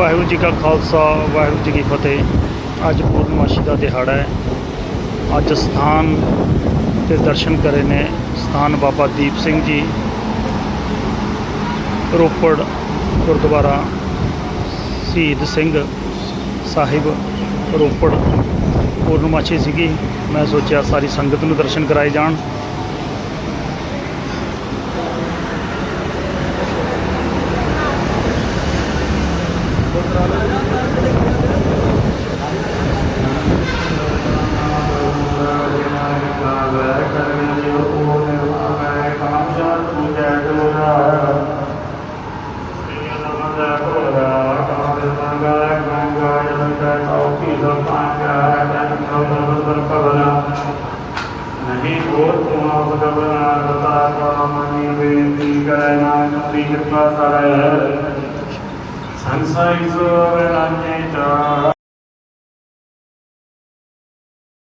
ਵਾਹਿਗੁਰੂ ਜੀ ਕਾ ਖਾਲਸਾ, ਵਾਹਿਗੁਰੂ ਜੀ ਕੀ ਫਤਿਹ। ਅੱਜ ਪੂਰਨਮਾਸ਼ੀ ਦਾ ਦਿਹਾੜਾ ਹੈ। ਅੱਜ ਸਥਾਨ ਤੇ ਦਰਸ਼ਨ ਕਰੇ ਨੇ ਸਥਾਨ ਬਾਬਾ ਦੀਪ ਸਿੰਘ ਜੀ। ਰੋਪੜ ਗੁਰਦੁਆਰਾ ਸ਼ਹੀਦ ਸਿੰਘ ਸਾਹਿਬ ਰੋਪੜ। ਪੂਰਨਮਾਸ਼ੀ ਸੀਗੀ। ਮੈਂ ਸੋਚਿਆ ਸਾਰੀ ਸੰਗਤ ਨੂੰ ਦਰਸ਼ਨ ਕਰਾਏ ਜਾਣ। ਨਹੀਂ ਹੋਰ ਦੀ ਕਿਰਪਾ ਕਰੈ And signs are and